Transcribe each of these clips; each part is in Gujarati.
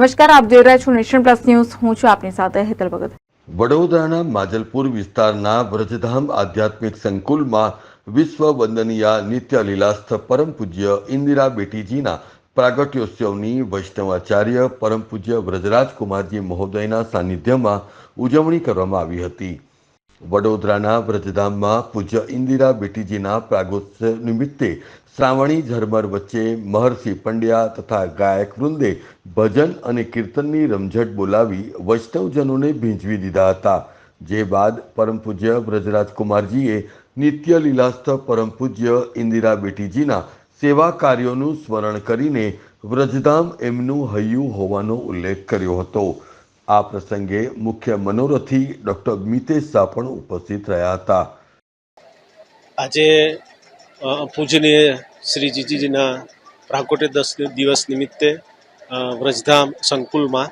નમસ્કાર, આપ જોઈ રહ્યા છો નેશન પ્લસ ન્યૂઝ. હું છું આપની સાથે હેતલ ભગત. વડોદરાના માજલપુર વિસ્તારના વ્રજધામ આધ્યાત્મિક સંકુલમાં વિશ્વ વંદનીય નિત્ય લીલાસ્થ પરમ પૂજ્ય ઇન્દિરા બેટીજીના પ્રાગટ્યોત્સવની વૈષ્ણવાચાર્ય પરમ પૂજ્ય વ્રજરાજકુમારજી મહોદયના સાનિધ્યમાં ઉજવણી કરવામાં આવી હતી. વડોદરાના વ્રજધામમાં પૂજ્ય ઇન્દિરા બેટીજીના પ્રાગોત્સવ નિમિત્તે શ્રાવણી ઝરમર વચ્ચે મહર્ષિ પંડ્યા તથા ગાયક વૃંદે ભજન અને કીર્તનની રમઝટ બોલાવી વૈષ્ણવજનોને ભીંજવી દીધા હતા. જે બાદ પરમ પૂજ્ય વ્રજરાજકુમારજીએ નિત્ય લીલાસ્થ પરમ પૂજ્ય ઇન્દિરા બેટીજીના સેવા કાર્યોનું સ્મરણ કરીને વ્રજધામ એમનું હૈયું હોવાનો ઉલ્લેખ કર્યો હતો. આ પ્રસંગે મુખ્ય મનોરથી ડોક્ટર મિતેશ શાહ પણ ઉપસ્થિત રહ્યા હતા. આજે પૂજનીય શ્રી જીજીજીના પ્રાકોટે દસ દિવસ નિમિત્તે વ્રજધામ સંકુલમાં,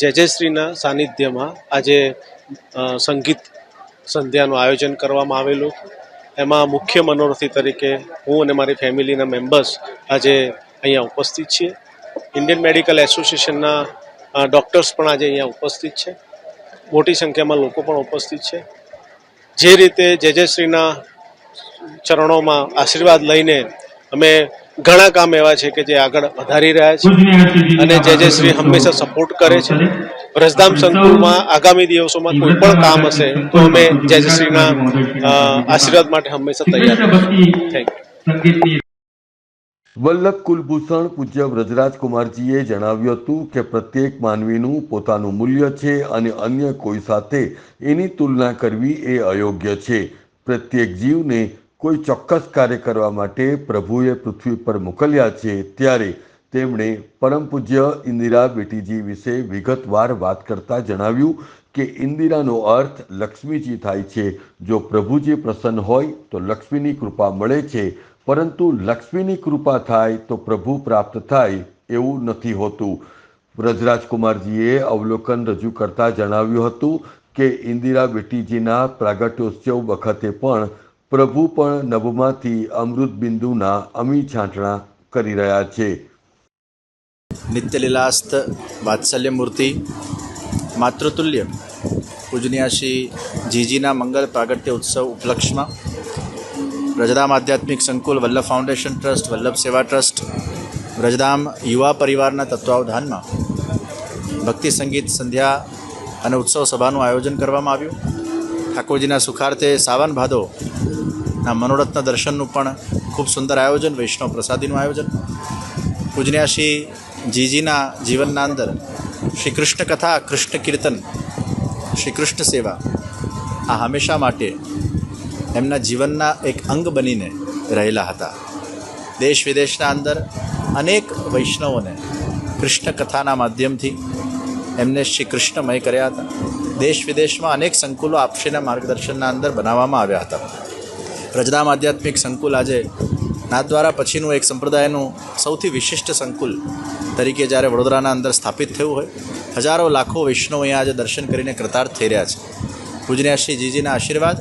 જય જયશ્રીના સાનિધ્યમાં આજે સંગીત સંધ્યાનું આયોજન કરવામાં આવેલું. એમાં મુખ્ય મનોરથી તરીકે હું અને મારી ફેમિલીના મેમ્બર્સ આજે અહીંયા ઉપસ્થિત છીએ. ઇન્ડિયન મેડિકલ એસોસિએશનના ડૉક્ટર્સ પણ આજે અહીંયા ઉપસ્થિત છે. મોટી સંખ્યામાં લોકો પણ ઉપસ્થિત છે. જે રીતે જયજયશ્રીના ચરણોમાં આશીર્વાદ લઈને અમે ઘણા કામ એવા છે કે જે આગળ વધારી રહ્યા છે. અને જયજયશ્રી જય હંમેશા સપોર્ટ કરે છે. રસધામ સંકુલમાં આગામી દિવસોમાં કોઈ પણ કામ હશે તો અમે જય જય શ્રીના આશીર્વાદ માટે હંમેશા તૈયાર થેન્ક યુ વલ્લભ કુલભૂષણ પૂજ્ય વ્રજરાજકુમારજીએ જણાવ્યું હતું કે પ્રત્યેક માનવીનું પોતાનું મૂલ્ય છે અને અન્ય કોઈ સાથે એની તુલના કરવી એ અયોગ્ય છે. પ્રત્યેક જીવને કોઈ ચોક્કસ કાર્ય કરવા માટે પ્રભુએ પૃથ્વી પર મોકલ્યા છે ત્યારે તેમણે પરમ પૂજ્ય ઇન્દિરા બેટીજી વિશે વિગતવાર વાત કરતા જણાવ્યું કે ઇન્દિરાનો અર્થ લક્ષ્મીજી થાય છે. જો પ્રભુજી પ્રસન્ન હોય તો લક્ષ્મીની કૃપા મળે છે. પરંતુ લક્ષ્મીની કૃપા થાય તો પ્રભુ પ્રાપ્ત થાય એવું નથી હોતું. વ્રજરાજકુમારજીએ અવલોકન રજૂ કરતા જણાવ્યું હતું કે ઇન્દિરા બેટીજીના પ્રાગટ્યોત્સવ વખતે પણ પ્રભુ પણ નભમાંથી અમૃત બિંદુના અમી છાંટણા કરી રહ્યા છે. નિત્યલીલાસ્ત વાત્સલ્ય મૂર્તિ માતૃતુલ્ય પૂજનીય શ્રી જીજીના મંગલ પ્રાગટ્ય ઉત્સવ ઉપલક્ષમાં વ્રજધામ આધ્યાત્મિક સંકુલ વલ્લભ ફાઉન્ડેશન ટ્રસ્ટ, વલ્લભ સેવા ટ્રસ્ટ વ્રજધામ યુવા પરિવારના તત્વાવધાનમાં ભક્તિ, સંગીત, સંધ્યા અને ઉત્સવ સભાનું આયોજન કરવામાં આવ્યું. ઠાકોરજીના સુખાર્થે સાવન ભાદોના મનોરથના દર્શનનું પણ ખૂબ સુંદર આયોજન, વૈષ્ણવ પ્રસાદીનું આયોજન. પૂજનીય શ્રી જીજીના જીવનના અંદર શ્રી કૃષ્ણ કથા, કૃષ્ણ કીર્તન શ્રી કૃષ્ણ સેવા આ હંમેશા માટે એમના જીવનના એક અંગ બનીને રહેલા હતા. દેશ વિદેશના અંદર અનેક વૈષ્ણવોને કૃષ્ણ કથાના માધ્યમથી એમને શ્રી કૃષ્ણમય કર્યા હતા. દેશ વિદેશમાં અનેક સંકુલો આપશીના માર્ગદર્શનના અંદર બનાવવામાં આવ્યા હતા. પ્રજનામ આધ્યાત્મિક સંકુલ આજે નાથદ્વારા પછીનું એક સંપ્રદાયનું સૌથી વિશિષ્ટ સંકુલ તરીકે જ્યારે વડોદરાના અંદર સ્થાપિત થયું હોય, હજારો લાખો વૈષ્ણવ અહીંયા આજે દર્શન કરીને કૃતાર્થ થઈ રહ્યા છે. પૂજનીય શ્રી જીજીના આશીર્વાદ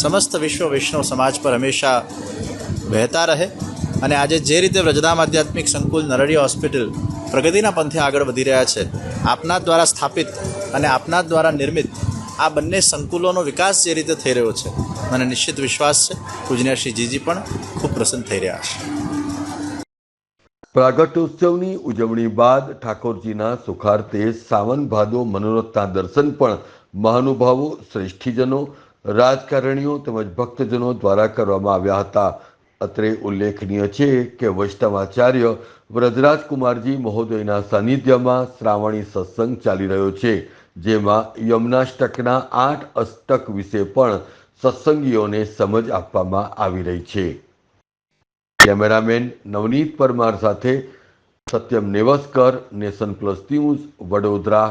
સમસ્ત વિશ્વ વૈષ્ણવ સમાજ પર હંમેશા વહેતા રહે અને આજે જે રીતે વ્રજધામ આધ્યાત્મિક સંકુલ નરળી હોસ્પિટલ પ્રગતિના પંથે આગળ વધી રહ્યા છે, આપના દ્વારા સ્થાપિત અને આપના દ્વારા નિર્મિત આ બંને સંકુલોનો વિકાસ જે રીતે થઈ રહ્યો છે, મને નિશ્ચિત વિશ્વાસ છે, પૂજનીય શ્રી જીજી પણ ખૂબ પ્રસન્ન થઈ રહ્યા છે. પ્રાગટ્યોત્સવની ઉજવણી બાદ ઠાકોરજીના સુખાર્થે સાવન ભાદો મનોરથના દર્શન પણ મહાનુભાવો, શ્રેષ્ઠીજનો રાજકારણીઓ તેમજ ભક્તજનો દ્વારા કરવામાં આવ્યા હતા. અત્રે ઉલ્લેખનીય છે કે વૈષ્ણવાચાર્ય વ્રજરાજકુમારજી મહોદયના સાનિધ્યમાં શ્રાવણી સત્સંગ ચાલી રહ્યો છે, જેમાં યમનાષ્ટકના આઠ અષ્ટક વિશે પણ સત્સંગીઓને સમજ આપવામાં આવી રહી છે. કેમેરામેન નવનીત પરમાર સાથે Satyam Nevaskar, nation plus news, Vadodara.